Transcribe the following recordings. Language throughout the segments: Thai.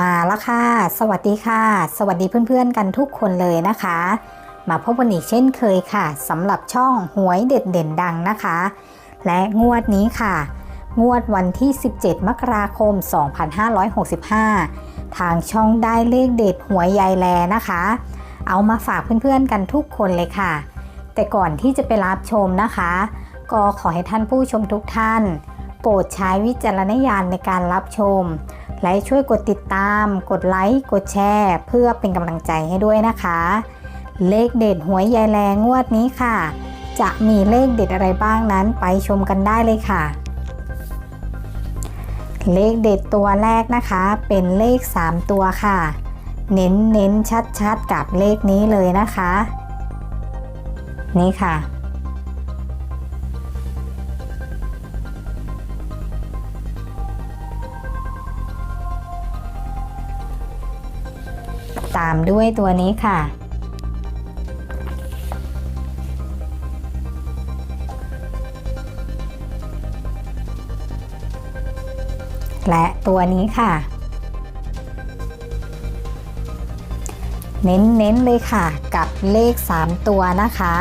มาแล้วค่ะ สวัสดีค่ะ สวัสดีเพื่อนๆกันทุกคนเลยนะคะ มาพบกันอีกเช่นเคยค่ะสำหรับช่องหวยเด็ดเด่นดังนะคะ และงวดนี้ค่ะ งวดวันที่ 17 มกราคม 2565 ทางช่องได้เลขเด็ดหวยยายแลนะคะ เอามาฝากเพื่อนๆกันทุกคนเลยค่ะ แต่ก่อนที่จะไปรับชมนะคะ ก็ขอให้ท่านผู้ชมทุกท่าน โปรดใช้วิจารณญาณในการรับชม และช่วยกดติดตาม กดไลค์ กดแชร์ เพื่อเป็นกำลังใจให้ด้วยนะคะ เลขเด็ดหวยยายแรงงวดนี้ค่ะ จะมีเลขเด็ดอะไรบ้างนั้นไปชมกันได้เลยค่ะ เลขเด็ดตัวแรกนะคะ เป็นเลข 3 ตัวค่ะ เน้นเน้นชัดชัดๆกับเลขนี้เลยนะคะ นี่ค่ะ ตามด้วยตัวนี้ค่ะ และตัวนี้ค่ะ เน้นๆเลยค่ะ กับเลข 3 ตัวนะคะ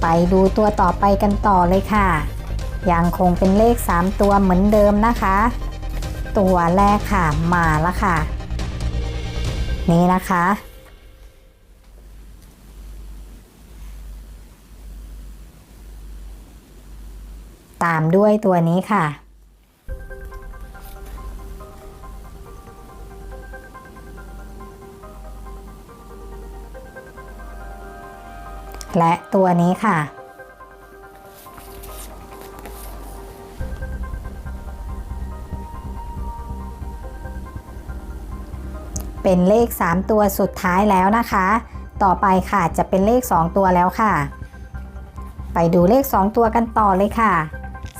ไปดูตัวต่อไปกันต่อเลยค่ะ ยังคงเป็นเลข 3 ตัวเหมือนเดิมนะคะ ตัวแรกค่ะมาแล้วค่ะ นี้นะคะ ตามด้วยตัวนี้ค่ะ และตัวนี้ค่ะ เป็นเลข 3 ตัวสุดท้ายแล้วนะคะ ต่อไปค่ะจะเป็นเลข 2 ตัวแล้วค่ะ ไปดูเลข 2 ตัวกันต่อเลยค่ะ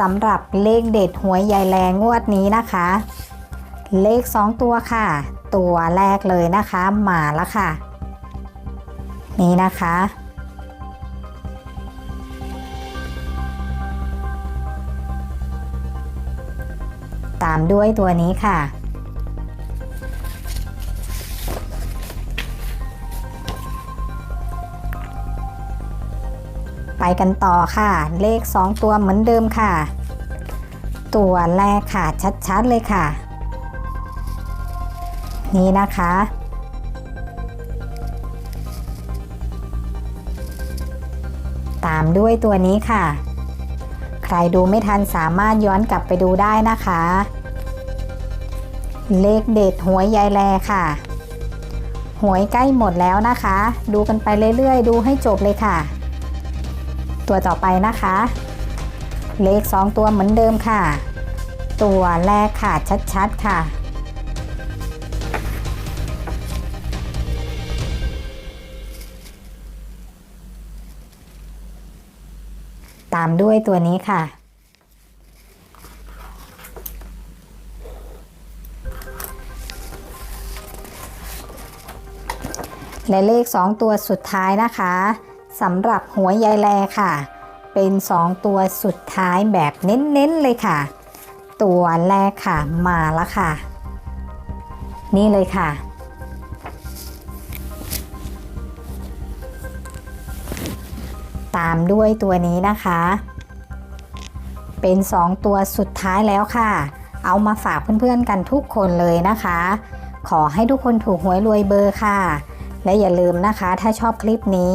สำหรับเลขเด็ดหวยยายแรงงวดนี้นะคะ เลข 2 ตัวค่ะ ตัวแรกเลยนะคะมาแล้วค่ะ นี่นะคะตามด้วยตัวนี้ค่ะ ไปกันต่อค่ะ เลข 2 ตัวเหมือนเดิมค่ะ ตัวแรกค่ะชัดๆเลยค่ะ นี่นะคะ ตามด้วยตัวนี้ค่ะ ใครดูไม่ทันสามารถย้อนกลับไปดูได้นะคะ เลขเด็ดหวยยายแลค่ะหวยใกล้หมดแล้วนะคะ ดูกันไปเรื่อยๆ ดูให้จบเลยค่ะ ตัวต่อไปนะคะ เลข 2 ตัวเหมือนเดิมค่ะ ตัวแรกค่ะชัดๆค่ะ ตามด้วยตัวนี้ค่ะและเลข 2 ตัวสุดท้ายนะคะ สำหรับหัวยายแลค่ะ เป็น 2 ตัวสุดท้ายแบบเน้นๆเลยค่ะ ตัวแรกค่ะมาแล้วค่ะ นี่เลยค่ะ ตามด้วยตัวนี้นะคะ เป็น 2 ตัวสุดท้ายแล้วค่ะ เอามาฝากเพื่อนๆกันทุกคนเลยนะคะ ขอให้ทุกคนถูกหวยรวยเบอร์ค่ะ และอย่าลืมนะคะถ้าชอบคลิปนี้